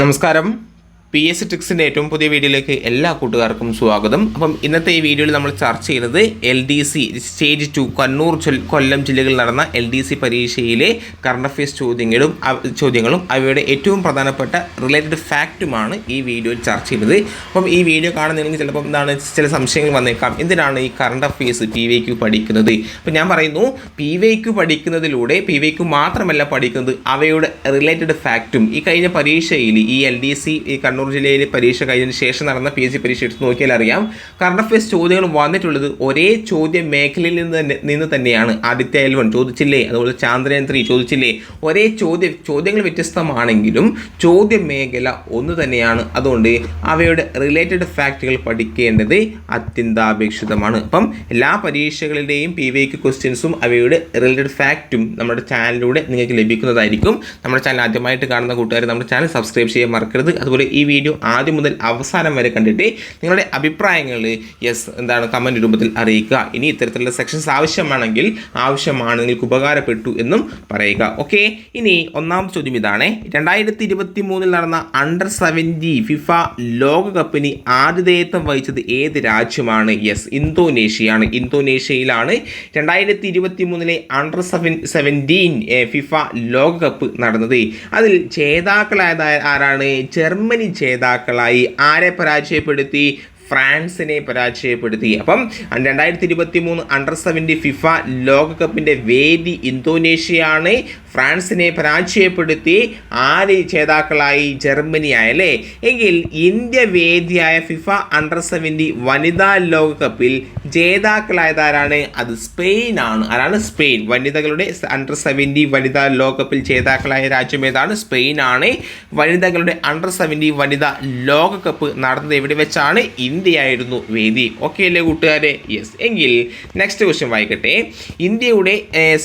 നമസ്കാരം. P S ട്രിക്സിന്റെ ഏറ്റവും പുതിയ വീഡിയോയിലേക്ക് എല്ലാ കൂട്ടുകാർക്കും സ്വാഗതം. അപ്പം ഇന്നത്തെ ഈ വീഡിയോയിൽ നമ്മൾ ചർച്ച ചെയ്യുന്നത് L D C stage two Kannur Kollam ജില്ലകളിൽ നടന്ന എൽ ഡി സി പരീക്ഷയിലെ കറണ്ട് അഫയേഴ്സ് ചോദ്യങ്ങളും ചോദ്യങ്ങളും അവയുടെ ഏറ്റവും പ്രധാനപ്പെട്ട റിലേറ്റഡ് ഫാക്റ്റുമാണ് ഈ വീഡിയോയിൽ ചർച്ച ചെയ്യുന്നത് അപ്പം ഈ വീഡിയോ കാണുന്നതിന് ചിലപ്പോൾ എന്താണ് ചില സംശയങ്ങൾ വന്നേക്കാം. എന്തിനാണ് ഈ current affairs P Y Q പഠിക്കുന്നത്? അപ്പം ഞാൻ പറയുന്നു പി വൈ ക്യു പഠിക്കുന്നതിലൂടെ പി വൈ ക്യു മാത്രമല്ല പഠിക്കുന്നത് അവയുടെ റിലേറ്റഡ് ഫാക്റ്റും ഈ കഴിഞ്ഞ പരീക്ഷയിൽ ഈ എൽ ഡി സി ഈ കണ്ണൂർ ജില്ലയിൽ പരീക്ഷ കഴിഞ്ഞതിന് ശേഷം നടന്ന പി എസ് സി പരീക്ഷ എടുത്ത് നോക്കിയാൽ അറിയാം. കറണ്ട് അഫയേഴ്സ് ചോദ്യങ്ങൾ വന്നിട്ടുള്ളത് ഒരേ ചോദ്യ മേഖലയിൽ നിന്ന് തന്നെ നിന്ന് തന്നെയാണ്. ആദിത്യ എൽ വൺ ചോദിച്ചില്ലേ? അതുപോലെ ചാന്ദ്രയാൻ ത്രീ ചോദിച്ചില്ലേ? ഒരേ ചോദ്യ ചോദ്യങ്ങൾ വ്യത്യസ്തമാണെങ്കിലും ചോദ്യ മേഖല ഒന്ന് തന്നെയാണ്. അതുകൊണ്ട് അവയുടെ റിലേറ്റഡ് ഫാക്റ്റുകൾ പഠിക്കേണ്ടത് അത്യന്താപേക്ഷിതമാണ്. അപ്പം എല്ലാ പരീക്ഷകളുടെയും പി വി ക്വസ്റ്റ്യൻസും അവയുടെ റിലേറ്റഡ് ഫാക്റ്റും നമ്മുടെ ചാനലിലൂടെ നിങ്ങൾക്ക് ലഭിക്കുന്നതായിരിക്കും. നമ്മുടെ ചാനൽ ആദ്യമായിട്ട് കാണുന്ന കൂട്ടുകാർ നമ്മുടെ ചാനൽ സബ്സ്ക്രൈബ് ചെയ്യാൻ മറക്കരുത്. അതുപോലെ ഈ വീഡിയോ ആദ്യം മുതൽ അവസാനം വരെ കണ്ടിട്ട് നിങ്ങളുടെ അഭിപ്രായങ്ങൾ യെസ് എന്താണ് കമന്റ് രൂപത്തിൽ അറിയിക്കുക. ഇനി ഇത്തരത്തിലുള്ള സെക്ഷൻസ് ആവശ്യമാണെങ്കിൽ ആവശ്യമാണ് നിങ്ങൾക്ക് ഉപകാരപ്പെട്ടു എന്നും പറയുക. ഓക്കെ ഇനി ഒന്നാമത്തെ ചോദ്യം ഇതാണ്. രണ്ടായിരത്തി ഇരുപത്തി മൂന്നിൽ നടന്ന അണ്ടർ സെവന്റി ഫിഫ ലോകകപ്പിന് ആതിഥേയത്വം വഹിച്ചത് ഏത് രാജ്യമാണ്? യെസ് ഇന്തോനേഷ്യയാണ്. ഇന്തോനേഷ്യയിലാണ് രണ്ടായിരത്തി ഇരുപത്തി മൂന്നിലെ അണ്ടർ സെവൻ സെവന്റീൻ ഫിഫ ലോകകപ്പ് നടന്നത്. അതിൽ ജേതാക്കളായത് ആരാണ്? ജർമ്മനി ജേതാക്കളായി ആരെ പരാജയപ്പെടുത്തി? ഫ്രാൻസിനെ പരാജയപ്പെടുത്തി. അപ്പം രണ്ടായിരത്തി ഇരുപത്തി മൂന്ന് അണ്ടർ സെവന്റി ഫിഫ ലോകകപ്പിന്റെ വേദി ഇന്തോനേഷ്യയാണ് ഫ്രാൻസിനെ പരാജയപ്പെടുത്തി. ആര് ജേതാക്കളായി? ജർമ്മനി ആയല്ലേ എങ്കിൽ ഇന്ത്യ വേദിയായ ഫിഫ അണ്ടർ സെവന്റി വനിതാ ലോകകപ്പിൽ ജേതാക്കളായത് ആരാണ് അത് സ്പെയിൻ ആണ്. ആരാണ്? സ്പെയിൻ. വനിതകളുടെ അണ്ടർ സെവന്റി വനിതാ ലോകകപ്പിൽ ജേതാക്കളായ രാജ്യം ഏതാണ്? സ്പെയിൻ ആണ്. വനിതകളുടെ അണ്ടർ സെവന്റി വനിതാ ലോകകപ്പ് നടന്നത് എവിടെ വെച്ചാണ്? ഇന്ത്യയായിരുന്നു വേദി. ഓക്കെ അല്ലേ കൂട്ടുകാരെ? യെസ് എങ്കിൽ നെക്സ്റ്റ് ക്വസ്റ്റ്യൻ വായിക്കട്ടെ. ഇന്ത്യയുടെ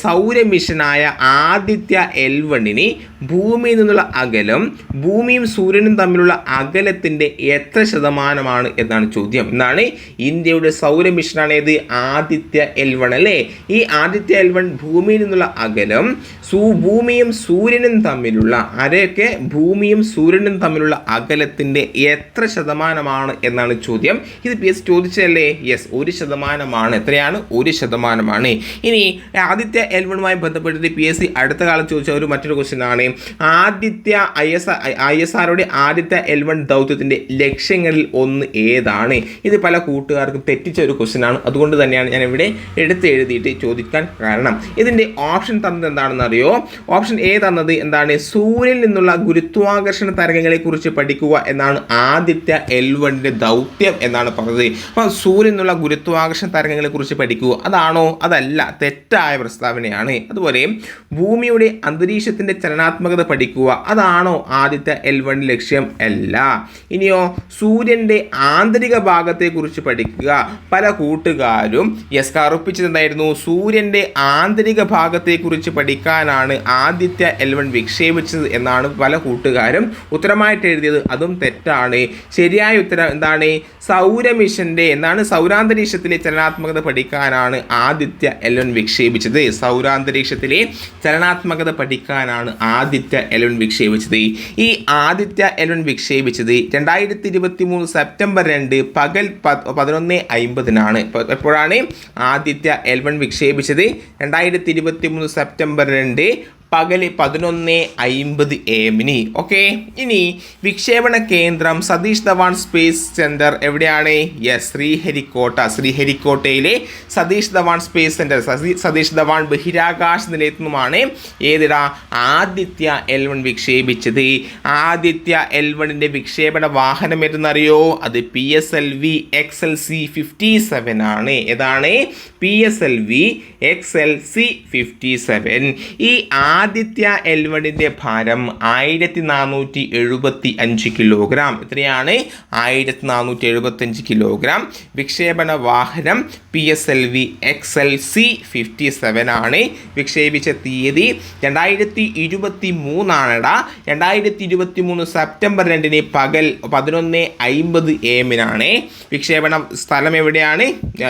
സൗരമിഷനായ സൗര മിഷനായ ആദിത്യ എൽ വണ്ണിന് ഭൂമിയിൽ നിന്നുള്ള അകലം ഭൂമിയും സൂര്യനും തമ്മിലുള്ള അകലത്തിന്റെ എത്ര ശതമാനമാണ് എന്നാണ് ചോദ്യം. എന്നാണ് ഇന്ത്യയുടെ സൗര മിഷനാണ് ഏത് ആദിത്യ എൽ വൺ അല്ലേ? ഈ ആദിത്യ എൽ വൺ ഭൂമിയിൽ നിന്നുള്ള അകലം സൂ ഭൂമിയും സൂര്യനും തമ്മിലുള്ള ആരെയൊക്കെ? ഭൂമിയും സൂര്യനും തമ്മിലുള്ള അകലത്തിന്റെ എത്ര ശതമാനമാണ് എന്നാണ് ചോദ്യം. ഇത് പി എസ് ചോദിച്ചതല്ലേ? യെസ് ഒരു ശതമാനമാണ്. എത്രയാണ്? ഒരു ശതമാനമാണ്. ഇനി ആദിത്യ എൽ ബന്ധപ്പെട്ട് പി എസ് സി അടുത്ത കാലത്ത് ചോദിച്ച ഒരു മറ്റൊരു ക്വസ്റ്റ്യൻ ആണ്. Aditya I S I S ആറുടെ Aditya L one ദൗത്യത്തിന്റെ ലക്ഷ്യങ്ങളിൽ ഒന്ന് ഏതാണ്? ഇത് പല കൂട്ടുകാർക്കും തെറ്റിച്ച ഒരു ക്വസ്റ്റ്യൻ ആണ്. അതുകൊണ്ട് തന്നെയാണ് ഞാൻ ഇവിടെ എടുത്ത് എഴുതിയിട്ട് ചോദിക്കാൻ കാരണം. ഇതിന്റെ ഓപ്ഷൻ തന്നത് എന്താണെന്ന് അറിയോ? ഓപ്ഷൻ എ തന്നത് എന്താണ്? സൂര്യനിൽ നിന്നുള്ള ഗുരുത്വാകർഷണ തരംഗങ്ങളെക്കുറിച്ച് പഠിക്കുക എന്നാണ് ആദിത്യ എൽ വണ്ണിന്റെ ദൗത്യം എന്നാണ് പറഞ്ഞത്. അപ്പോൾ സൂര്യനുള്ള ഗുരുത്വാകർഷണ തരംഗങ്ങളെക്കുറിച്ച് പഠിക്കൂ. അതാണോ? അതല്ല. തെറ്റായ പ്രസ്താവനയാണ്. അതുപോലെ ഭൂമിയുടെ അന്തരീക്ഷത്തിന്റെ ചലനാത്മകത പഠിക്കുക. അതാണോ ആദ്യത്തെ എൽ വൺ ലക്ഷ്യം? അല്ല. ഇനിയോ സൂര്യന്റെ ആന്തരിക ഭാഗത്തെക്കുറിച്ച് പഠിക്കുക. പല കൂട്ടുകാരും യെസ് കറുപ്പിച്ചത് എന്തായിരുന്നു? സൂര്യന്റെ ആന്തരിക ഭാഗത്തെക്കുറിച്ച് പഠിക്കാനാണ് ആദിത്യ എൽ വൺ വിക്ഷേപിച്ചത് എന്നാണ് പല കൂട്ടുകാരും ഉത്തരമായിട്ട് എഴുതിയത് അതും തെറ്റാണ്. ശരിയായ ഉത്തരം എന്താണ്? സൗരമിഷന്റെ എന്താണ്? സൗരാന്തരീക്ഷത്തിലെ ചലനാത്മകത പഠിക്കാനാണ് ആദിത്യ എൽ വൺ വിക്ഷേപിച്ചത്. സൗരാന്തരീക്ഷത്തിലെ ചലനാത്മകത പഠിക്കാനാണ് ആദിത്യ എൽ വൺ വിക്ഷേപിച്ചത്. ഈ ആദിത്യ എൽ വൺ വിക്ഷേപിച്ചത് രണ്ടായിരത്തി ഇരുപത്തി മൂന്ന് സെപ്റ്റംബർ രണ്ട് പകൽ പതിനൊന്ന് അമ്പതിനാണ് എപ്പോഴാണ് ആദിത്യ എൽ വൺ വിക്ഷേപിച്ചത്? രണ്ടായിരത്തി ഇരുപത്തി മൂന്ന് സെപ്റ്റംബർ രണ്ട് പകൽ പതിനൊന്ന് അയിമ്പത് എമ്മിന് ഓക്കെ ഇനി. വിക്ഷേപണ കേന്ദ്രം സതീഷ് ധവാൻ സ്പേസ് സെന്റർ എവിടെയാണ്? യെസ് ശ്രീഹരിക്കോട്ട. ശ്രീഹരിക്കോട്ടയിലെ സതീഷ് ധവാൻ സ്പേസ് സെന്റർ സതീഷ് ധവാൻ ബഹിരാകാശ നിലയത്തിൽ നിന്നുമാണ് ഏതിടാ? ആദിത്യ എൽ വൺ വിക്ഷേപിച്ചത്. ആദിത്യ എൽ വണ്ണിന്റെ വിക്ഷേപണ വാഹനം ഏതെന്നറിയോ? അത് P S L V X L C fifty seven ആണ്. ഏതാണ്? P S L V X L C fifty seven ഈ ആദിത്യ എൽവണിന്റെ ഭാരം ആയിരത്തി നാനൂറ്റി എഴുപത്തി അഞ്ച് കിലോഗ്രാം. എത്രയാണ്? ആയിരത്തി നാനൂറ്റി എഴുപത്തഞ്ച് കിലോഗ്രാം. വിക്ഷേപണ വാഹനം P S L V X L C fifty seven ആണ്. വിക്ഷേപിച്ച തീയതി രണ്ടായിരത്തി ഇരുപത്തി മൂന്നാണെടാ രണ്ടായിരത്തി ഇരുപത്തി മൂന്ന് സെപ്റ്റംബർ രണ്ടിന് പകൽ പതിനൊന്ന് അയിമ്പത് എമ്മിനാണ്. വിക്ഷേപണ സ്ഥലം എവിടെയാണ്?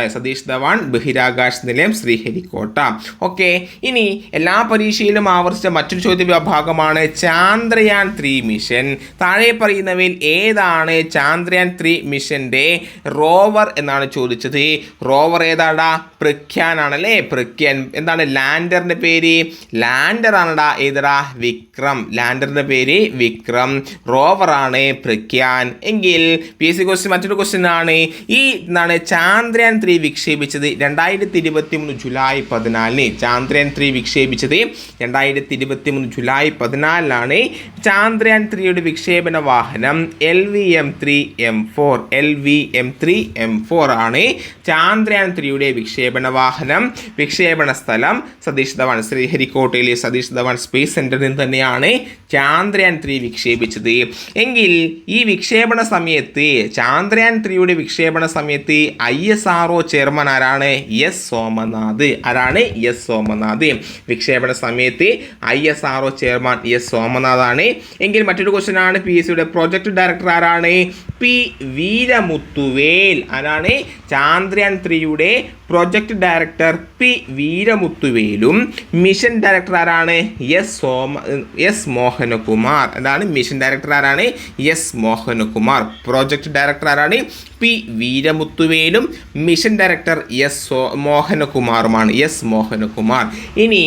സതീഷ് ധവാൻ ബഹിരാകാശ നിലയം ശ്രീഹരിക്കോട്ട. ഓക്കെ ഇനി എല്ലാ പരീക്ഷയിലും ആവർത്തിച്ച മറ്റൊരു ചോദ്യ വിഭാഗമാണ് ചാന്ദ്രയാൻ ത്രീ മിഷൻ താഴെ പറയുന്നവയിൽ ഏതാണ് ചാന്ദ്രയാൻ ത്രീ മിഷന്റെ റോവർ എന്നാണ് ചോദിച്ചത്. റോവർ ഏതാടാ? പ്രഖ്യാൻ ആണല്ലേ? പ്രഖ്യാൻ. എന്താണ് ലാൻഡറിന്റെ പേര്? ലാൻഡർ ആണടാ. ഏതടാ? വിക്രം. ലാൻഡറിന്റെ പേര് വിക്രം. റോവർ ആണ് പ്രഖ്യാൻ. എങ്കിൽ പി എസ് സി ക്വസ്റ്റ്യൻ മറ്റൊരു ക്വസ്റ്റ്യൻ ആണ്. ഈ എന്താണ് ചാന്ദ്രയാൻ ത്രീ വിക്ഷേപിച്ചത്? രണ്ടായിരത്തി ഇരുപത്തി മൂന്ന് ജൂലൈ പതിനാലിന് ചാന്ദ്രയാൻ ത്രീ വിക്ഷേപിച്ചത് രണ്ടായിരത്തി ഇരുപത്തി മൂന്ന് ജൂലൈ പതിനാലിലാണ് ചാന്ദ്രയാൻ ത്രീയുടെ വിക്ഷേപണ വാഹനം L V M three M four L V M three M four ആണ് ചാന്ദ്രയാൻ ത്രീയുടെ വിക്ഷേപണ വാഹനം. വിക്ഷേപണ സ്ഥലം സതീഷ് ധവാൻ ശ്രീഹരിക്കോട്ടയിലെ സതീഷ് ധവാൻ സ്പേസ് സെന്ററിൽ നിന്ന് തന്നെയാണ് ചാന്ദ്രയാൻ ത്രീ വിക്ഷേപിച്ചത്. എങ്കിൽ ഈ വിക്ഷേപണ സമയത്ത് ചാന്ദ്രയാൻ ത്രീയുടെ വിക്ഷേപണ സമയത്ത് I S R O chairman ആരാണ്? എസ്. സോമനാഥ്. ആരാണ്? എസ്. സോമനാഥ്. വിക്ഷേപണ സമയത്ത് I S R chairman S സോമനാഥാണ്. എങ്കിൽ മറ്റൊരു ക്വസ്റ്റ്യൻ ആണ് പി എസ് സിയുടെ പ്രൊജക്ട് ഡയറക്ടർ ആരാണ്? പി. വീരമുത്തുവേൽ ആരാണ്? ചാന്ദ്രയാൻ ത്രീയുടെ പ്രൊജക്ട് ഡയറക്ടർ പി വീരമുത്തുവേലും മിഷൻ ഡയറക്ടർ ആരാണ്? S Soma S Mohanakumar. എന്താണ് മിഷൻ ഡയറക്ടർ ആരാണ്? എസ് മോഹനകുമാർ. പ്രോജക്ട് ഡയറക്ടർ ആരാണ്? പി വീരമുത്തുവേലും മിഷൻ ഡയറക്ടർ എസ് സോ മോഹനകുമാറുമാണ്. എസ് മോഹനകുമാർ. ഇനി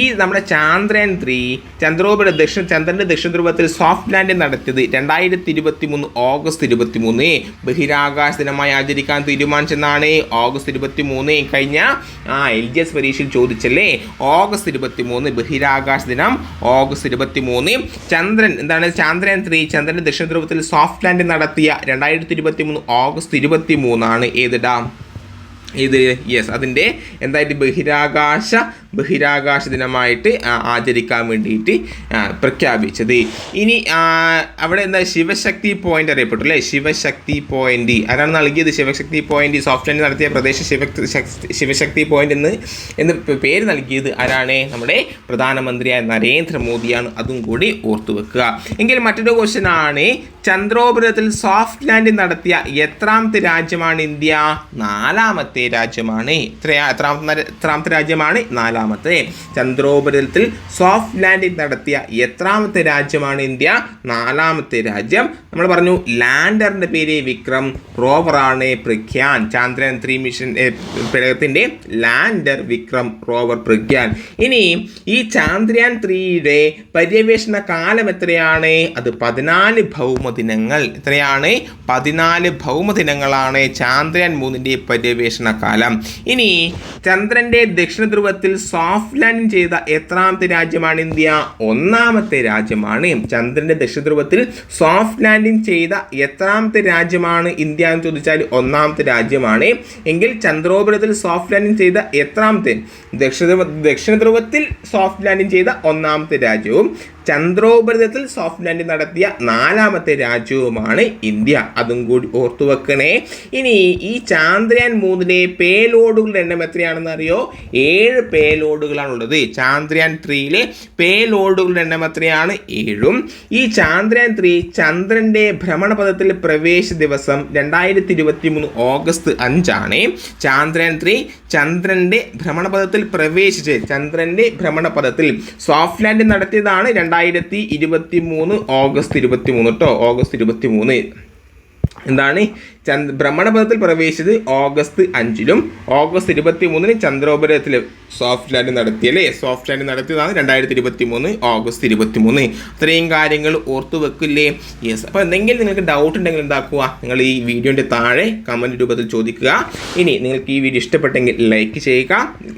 ഈ നമ്മുടെ ചാന്ദ്രൻ ത്രീ ചന്ദ്രോപയുടെ ദക്ഷിണ ചന്ദ്രന്റെ ദക്ഷിണ ധ്രുവത്തിൽ സോഫ്റ്റ് ലാൻഡിംഗ് നടത്തിയത് രണ്ടായിരത്തി ഇരുപത്തി മൂന്ന് ഓഗസ്റ്റ് ഇരുപത്തി മൂന്ന് ബഹിരാകാശ ദിനമായി ആചരിക്കാൻ തീരുമാനിച്ചെന്നാണ്. ഓഗസ്റ്റ് ഇരുപത്തി മൂന്ന് കഴിഞ്ഞ ആ എൽ ജി എസ് പരീക്ഷയിൽ ചോദിച്ചല്ലേ? ഓഗസ്റ്റ് ഇരുപത്തി മൂന്ന് ബഹിരാകാശ ദിനം. ഓഗസ്റ്റ് ഇരുപത്തി മൂന്ന് ചന്ദ്രൻ എന്താണ് ചന്ദ്രയാൻ ത്രീ ചന്ദ്രൻ ദക്ഷിണ ധ്രുവത്തിൽ സോഫ്റ്റ് ലാൻഡിംഗ് നടത്തിയ രണ്ടായിരത്തി ഇരുപത്തി മൂന്ന് ഓഗസ്റ്റ് ഇരുപത്തി മൂന്നാണ് ഏത് ഡാം ഇത് യെസ് അതിന്റെ എന്തായിട്ട് ബഹിരാകാശ ബഹിരാകാശ ദിനമായിട്ട് ആചരിക്കാൻ വേണ്ടിയിട്ട് പ്രഖ്യാപിച്ചത്. ഇനി അവിടെ എന്താ ശിവശക്തി പോയിന്റ് അറിയപ്പെട്ടു അല്ലേ? ശിവശക്തി പോയിന്റ് ആരാണ് നൽകിയത് ശിവശക്തി പോയിന്റ് സോഫ്റ്റ് ലാൻഡ് നടത്തിയ പ്രദേശ ശിവശക്തി ശിവശക്തി പോയിന്റ് എന്ന് എന്ന് പേര് നൽകിയത് ആരാണ്? നമ്മുടെ പ്രധാനമന്ത്രിയായ നരേന്ദ്രമോദിയാണ്. അതും കൂടി ഓർത്തു വെക്കുക. എങ്കിൽ മറ്റൊരു ക്വസ്റ്റ്യൻ ആണ് ചന്ദ്രോപുരത്തിൽ സോഫ്റ്റ് ലാൻഡിംഗ് നടത്തിയ എത്രാമത്തെ രാജ്യമാണ് ഇന്ത്യ? നാലാമത്തെ രാജ്യമാണ്. എത്രയാ എത്രാമത്തെ എത്രാമത്തെ രാജ്യമാണ്? നാലാമത്തെ. ചന്ദ്രോപരിതലത്തിൽ സോഫ്റ്റ് ലാൻഡിംഗ് നടത്തിയ എത്രാമത്തെ രാജ്യമാണ് ഇന്ത്യ? നാലാമത്തെ രാജ്യം. നമ്മൾ പറഞ്ഞു ലാൻഡറിന്റെ പേര് വിക്രം റോവറാണ് പ്രഖ്യാൻ. ചന്ദ്രയാൻ ത്രീ മിഷൻ പ്രയോഗത്തിന്റെ ലാൻഡർ വിക്രം റോവർ പ്രഖ്യാൻ. ഇനി ഈ ചാന്ദ്രയാൻ ത്രീയുടെ പര്യവേഷണ കാലം എത്രയാണ്? അത് പതിനാല് ഭൗമദിനങ്ങൾ. എത്രയാണ്? പതിനാല് ഭൗമദിനങ്ങളാണ് ചാന്ദ്രയാൻ മൂന്നിന്റെ പര്യവേഷണ കാലം. ഇനി ചന്ദ്രന്റെ ദക്ഷിണ ധ്രുവത്തിൽ സോഫ്റ്റ് ലാൻഡിങ് ചെയ്ത എത്രാമത്തെ രാജ്യമാണ് ഇന്ത്യ? ഒന്നാമത്തെ രാജ്യമാണ്. ചന്ദ്രന്റെ ദക്ഷിണ ധ്രുവത്തിൽ സോഫ്റ്റ് ലാൻഡിങ് ചെയ്ത എത്രാമത്തെ രാജ്യമാണ് ഇന്ത്യ എന്ന് ചോദിച്ചാൽ ഒന്നാമത്തെ രാജ്യമാണ്. എങ്കിൽ ചന്ദ്രോപരത്തിൽ സോഫ്റ്റ് ലാൻഡിങ് ചെയ്ത എത്രാമത്തെ? ദക്ഷിണ ദക്ഷിണ ധ്രുവത്തിൽ സോഫ്റ്റ് ലാൻഡിങ് ചെയ്ത ഒന്നാമത്തെ രാജ്യവും ചന്ദ്രോപരിതലത്തിൽ സോഫ്റ്റ് ലാൻഡിംഗ് നടത്തിയ നാലാമത്തെ രാജ്യവുമാണ് ഇന്ത്യ. അതും കൂടി ഓർത്തു വെക്കണേ. ഇനി ഈ ചാന്ദ്രയാൻ മൂന്നിലെ പേലോഡുകളുടെ എണ്ണം എത്രയാണെന്ന് അറിയോ? ഏഴ് പേലോഡുകളാണുള്ളത്. ചാന്ദ്രയാൻ ത്രീയിലെ പേലോഡുകളുടെ എണ്ണം എത്രയാണ്? ഏഴും. ഈ ചാന്ദ്രയാൻ ത്രീ ചന്ദ്രന്റെ ഭ്രമണപഥത്തിൽ പ്രവേശ ദിവസം രണ്ടായിരത്തി ഇരുപത്തി മൂന്ന് ഓഗസ്റ്റ് അഞ്ചാണ്. ചാന്ദ്രയാൻ ത്രീ ചന്ദ്രന്റെ ഭ്രമണപഥത്തിൽ പ്രവേശിച്ച് ചന്ദ്രന്റെ ഭ്രമണപഥത്തിൽ സോഫ്റ്റ് ലാൻഡ് നടത്തിയതാണ് രണ്ടായിരത്തി ഇരുപത്തി മൂന്ന് ഓഗസ്റ്റ് ഇരുപത്തി മൂന്ന് കേട്ടോ ഓഗസ്റ്റ് ഇരുപത്തി മൂന്ന് എന്താണ്? ചന്ദ് ഭ്രമണപഥത്തിൽ പ്രവേശിച്ചത് ഓഗസ്റ്റ് അഞ്ചിലും ഓഗസ്റ്റ് ഇരുപത്തി മൂന്നിന് ചന്ദ്രോപരത്തിൽ സോഫ്റ്റ് ലാൻഡ് നടത്തി അല്ലേ? സോഫ്റ്റ് ലാൻഡ് നടത്തിയതാണ് രണ്ടായിരത്തി ഇരുപത്തി മൂന്ന് ഓഗസ്റ്റ് ഇരുപത്തി മൂന്ന് അത്രയും കാര്യങ്ങൾ ഓർത്തു വെക്കില്ലേ? യെസ് അപ്പോൾ എന്തെങ്കിലും നിങ്ങൾക്ക് ഡൗട്ട് ഉണ്ടെങ്കിൽ എന്താക്കുക? നിങ്ങൾ ഈ വീഡിയോന്റെ താഴെ കമന്റ് രൂപത്തിൽ ചോദിക്കുക. ഇനി നിങ്ങൾക്ക് ഈ വീഡിയോ ഇഷ്ടപ്പെട്ടെങ്കിൽ ലൈക്ക് ചെയ്യുക.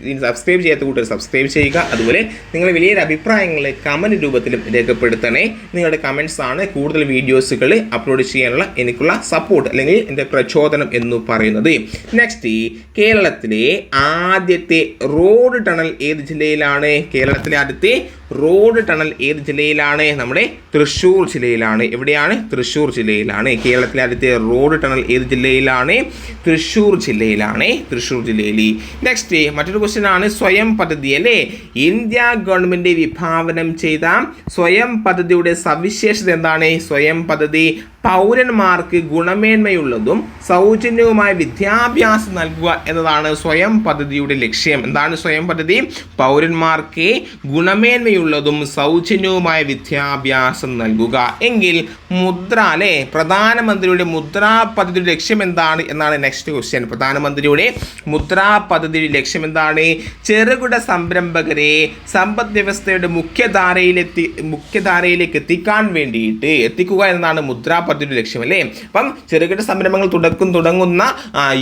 ഇനി സബ്സ്ക്രൈബ് ചെയ്യാത്ത കൂട്ടർ സബ്സ്ക്രൈബ് ചെയ്യുക. അതുപോലെ നിങ്ങൾ വലിയൊരു അഭിപ്രായങ്ങൾ കമന്റ് രൂപത്തിലും രേഖപ്പെടുത്തണേ. നിങ്ങളുടെ കമൻസ് ആണ് കൂടുതൽ വീഡിയോസുകൾ അപ്ലോഡ് ചെയ്യാനുള്ള എനിക്കുള്ള സപ്പോർട്ട് അല്ലെങ്കിൽ എന്റെ പ്രചോദനം എന്ന് പറയുന്നത്. നെക്സ്റ്റ് കേരളത്തിലെ ആദ്യത്തെ റോഡ് ടണൽ ഏത് ജില്ലയിലാണ്? കേരളത്തിലെ ആദ്യത്തെ റോഡ് ടണൽ ഏത് ജില്ലയിലാണ്? നമ്മുടെ തൃശ്ശൂർ ജില്ലയിലാണ്. എവിടെയാണ്? തൃശ്ശൂർ ജില്ലയിലാണ്. കേരളത്തിലെ ആദ്യത്തെ റോഡ് ടണൽ ഏത് ജില്ലയിലാണ്? തൃശ്ശൂർ ജില്ലയിലാണ്. തൃശ്ശൂർ ജില്ലയിൽ. നെക്സ്റ്റ് മറ്റൊരു ക്വസ്റ്റ്യൻ ആണ്. സ്വയം പദ്ധതി അല്ലേ? ഇന്ത്യ ഗവൺമെന്റ് വിഭാവനം ചെയ്ത സ്വയം പദ്ധതിയുടെ സവിശേഷത എന്താണ്? സ്വയം പദ്ധതി പൗരന്മാർക്ക് ഗുണമേന്മയുള്ളതും സൗജന്യവുമായ വിദ്യാഭ്യാസം നൽകുക എന്നതാണ് സ്വയം പദ്ധതിയുടെ ലക്ഷ്യം. എന്താണ് സ്വയം പദ്ധതി? പൗരന്മാർക്ക് ഗുണമേന്മയുള്ള ഗുണമേന്മയുള്ളതും സൗജന്യവുമായ വിദ്യാഭ്യാസം നൽകുക. എങ്കിൽ മുദ്ര അല്ലേ? പ്രധാനമന്ത്രിയുടെ മുദ്രാ പദ്ധതിയുടെ ലക്ഷ്യം എന്താണ് എന്നാണ് നെക്സ്റ്റ് ക്വസ്റ്റ്യൻ പ്രധാനമന്ത്രിയുടെ മുദ്രാ പദ്ധതിയുടെ ലക്ഷ്യം എന്താണ്? ചെറുകിട സംരംഭകരെ സമ്പദ് വ്യവസ്ഥയുടെ മുഖ്യധാരയിലെത്തി മുഖ്യധാരയിലേക്ക് എത്തിക്കാൻ വേണ്ടിയിട്ട് എത്തിക്കുക എന്നതാണ് മുദ്രാ പദ്ധതിയുടെ ലക്ഷ്യം അല്ലേ? അപ്പം ചെറുകിട സംരംഭങ്ങൾ തുടക്കം തുടങ്ങുന്ന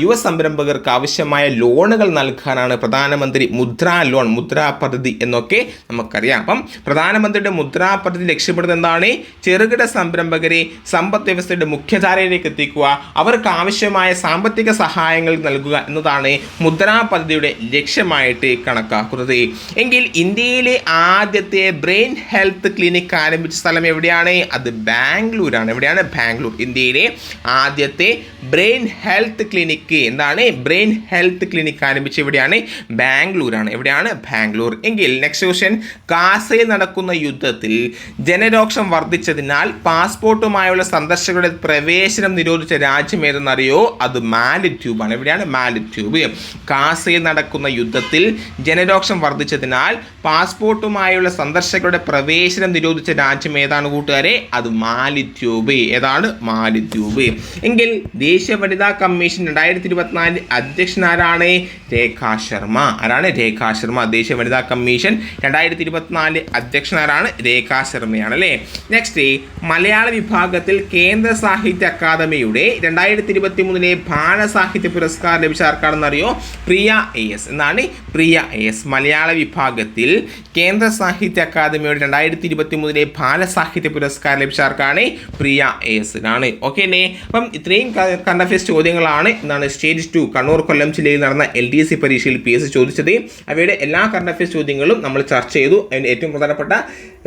യുവ സംരംഭകർക്ക് ആവശ്യമായ ലോണുകൾ നൽകാനാണ് പ്രധാനമന്ത്രി മുദ്രാ ലോൺ മുദ്രാ പദ്ധതി എന്നൊക്കെ നമുക്കറിയാം. അപ്പം പ്രധാനമന്ത്രിയുടെ മുദ്രാ പദ്ധതി ലക്ഷ്യപ്പെടുന്നത് എന്താണ് ചെറുകിട സംരംഭകരെ സമ്പദ് വ്യവസ്ഥയുടെ മുഖ്യധാരയിലേക്ക് എത്തിക്കുക അവർക്ക് ആവശ്യമായ സാമ്പത്തിക സഹായങ്ങൾ നൽകുക എന്നതാണ് മുദ്രാ പദ്ധതിയുടെ ലക്ഷ്യമായിട്ട് കണക്കാക്കുന്നത്. എങ്കിൽ ഇന്ത്യയിലെ ആദ്യത്തെ ബ്രെയിൻ ഹെൽത്ത് ക്ലിനിക് ആരംഭിച്ച സ്ഥലം എവിടെയാണ്? അത് ബാംഗ്ലൂരാണ്. എവിടെയാണ് ബാംഗ്ലൂർ? ഇന്ത്യയിലെ ആദ്യത്തെ ബ്രെയിൻ ഹെൽത്ത് ക്ലിനിക്ക് എന്താണ്? ബ്രെയിൻ ഹെൽത്ത് ക്ലിനിക് ആരംഭിച്ച എവിടെയാണ്? ബാംഗ്ലൂരാണ്. എവിടെയാണ്? ബാംഗ്ലൂർ. എങ്കിൽ നെക്സ്റ്റ് ക്വസ്റ്റ്യൻ ഗാസയിൽ നടക്കുന്ന യുദ്ധത്തിൽ ജനരോക്ഷം വർദ്ധിച്ചതിനാൽ പാസ്പോർട്ടുമായുള്ള സന്ദർശകരുടെ പ്രവേശനം നിരോധിച്ച രാജ്യം ഏതെന്നറിയോ അത് മാലിറ്റ്യൂബാണ് എവിടെയാണ് മാലിറ്റ്യൂബ് ഗാസയിൽ നടക്കുന്ന യുദ്ധത്തിൽ ജനരോക്ഷം വർദ്ധിച്ചതിനാൽ പാസ്പോർട്ടുമായുള്ള സന്ദർശകരുടെ പ്രവേശനം നിരോധിച്ച രാജ്യം ഏതാണ് കൂട്ടുകാരെ? അത് മാലിറ്റ്യൂബ് ഏതാണ്? മാലിറ്റ്യൂബ് എങ്കിൽ ദേശീയ വനിതാ കമ്മീഷൻ രണ്ടായിരത്തി ഇരുപത്തിനാലിൽ അധ്യക്ഷൻ ആരാണ്? രേഖാ ശർമ്മ. ആരാണ് രേഖാ ശർമ്മ? ദേശീയ വനിതാ കമ്മീഷൻ രണ്ടായിരത്തി ഇരുപത്തിനാല് അധ്യക്ഷനാരാണ് രേഖാ ശർമ്മയാണ് അല്ലേ നെക്സ്റ്റ് മലയാള വിഭാഗത്തിൽ കേന്ദ്ര സാഹിത്യ അക്കാദമിയുടെ രണ്ടായിരത്തി ഇരുപത്തി മൂന്നിലെ ബാലസാഹിത്യ പുരസ്കാരം ലഭിച്ച ആർക്കാണെന്ന് അറിയോ? പ്രിയ എ എസ് എന്നാണ് പ്രിയ എ എസ് മലയാള വിഭാഗത്തിൽ കേന്ദ്ര സാഹിത്യ അക്കാദമിയുടെ രണ്ടായിരത്തി ഇരുപത്തി മൂന്നിലെ ബാലസാഹിത്യ പുരസ്കാരം ലഭിച്ച ആർക്കാണ്? പ്രിയ എ എസ് ആണ് ഓക്കെ അല്ലേ? അപ്പം ഇത്രയും കണ്ട അഫയേഴ്സ് ചോദ്യങ്ങളാണ്. എന്നാണ് സ്റ്റേജ് ടു കണ്ണൂർ കൊല്ലം ജില്ലയിൽ നടന്ന എൽ ഡി സി പരീക്ഷയിൽ പി എസ് ചോദിച്ചത്. അവയുടെ എല്ലാ കറണ്ട് അഫയേഴ്സ് ചോദ്യങ്ങളും നമ്മൾ ചർച്ച ചെയ്തു. അതിന്റെ ഏറ്റവും പ്രധാനപ്പെട്ട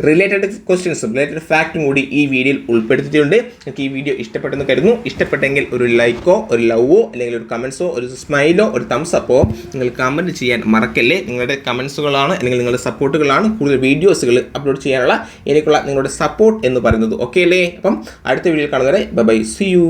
റിലേറ്റഡ് ക്വസ്റ്റ്യൻസും റിലേറ്റഡ് ഫാക്റ്റും കൂടി ഈ വീഡിയോയിൽ ഉൾപ്പെടുത്തിയിട്ടുണ്ട്. നിങ്ങൾക്ക് ഈ വീഡിയോ ഇഷ്ടപ്പെട്ടെന്ന് കരുതുന്നു. ഇഷ്ടപ്പെട്ടെങ്കിൽ ഒരു ലൈക്കോ ഒരു ലവോ അല്ലെങ്കിൽ ഒരു കമൻസോ ഒരു സ്മൈലോ ഒരു തംസ് അപ്പോ നിങ്ങൾ കമന്റ് ചെയ്യാൻ മറക്കല്ലേ? നിങ്ങളുടെ കമൻസുകളാണ് അല്ലെങ്കിൽ നിങ്ങളുടെ സപ്പോർട്ടുകളാണ് കൂടുതൽ വീഡിയോസുകൾ അപ്ലോഡ് ചെയ്യാനുള്ള. എനിക്കുള്ള നിങ്ങളുടെ സപ്പോർട്ട് എന്ന് പറയുന്നത് ഓക്കെ അല്ലേ? അപ്പം അടുത്ത വീഡിയോയിൽ കാണുന്നവരെ ബൈ സി യു